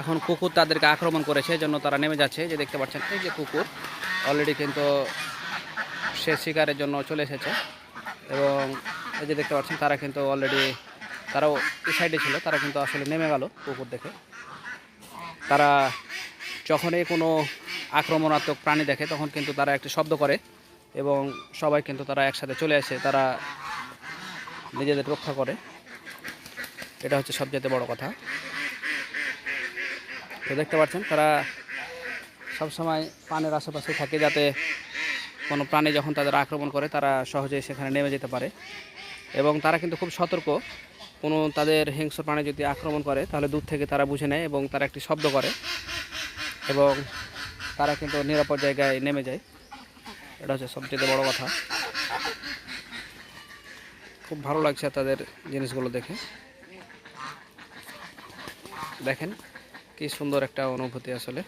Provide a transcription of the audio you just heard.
এখন কুকুর তাদেরকে আক্রমণ করেছে জন্য তারা নেমে যাচ্ছে। যে দেখতে পাচ্ছেন, এই যে কুকুর অলরেডি কিন্তু সে শিকারের জন্য চলে এসেছে। এবং এই যে দেখতে পাচ্ছেন, তারা কিন্তু অলরেডি তারাও এই সাইডে ছিল, তারা কিন্তু আসলে নেমে গেল কুকুর দেখে। তারা যখনই কোনো আক্রমণাত্মক প্রাণী দেখে, তখন কিন্তু তারা একটি শব্দ করে এবং সবাই কিন্তু তারা একসাথে চলে আসে, তারা নিজেদের রক্ষা করে। এটা হচ্ছে সবচেয়ে বড় কথা। তো দেখতে পাচ্ছেন, তারা সবসময় পানের আশেপাশে থাকে যাতে কোনো প্রাণী যখন তাদের আক্রমণ করে, তারা সহজেই সেখানে নেমে যেতে পারে। এবং তারা কিন্তু খুব সতর্ক। কোনো তাদের হিংস্র প্রাণী যদি আক্রমণ করে, তাহলে দূর থেকে তারা বুঝে নেয় এবং তারা একটি শব্দ করে এবং তারা কিন্তু নিরাপদ জায়গায় নেমে যায়। এটা হচ্ছে সবচেয়ে বড় কথা। খুব ভালো লাগছে তাদের জিনিসগুলো দেখে। দেখেন কি সুন্দর একটা অনুভূতি আসলে।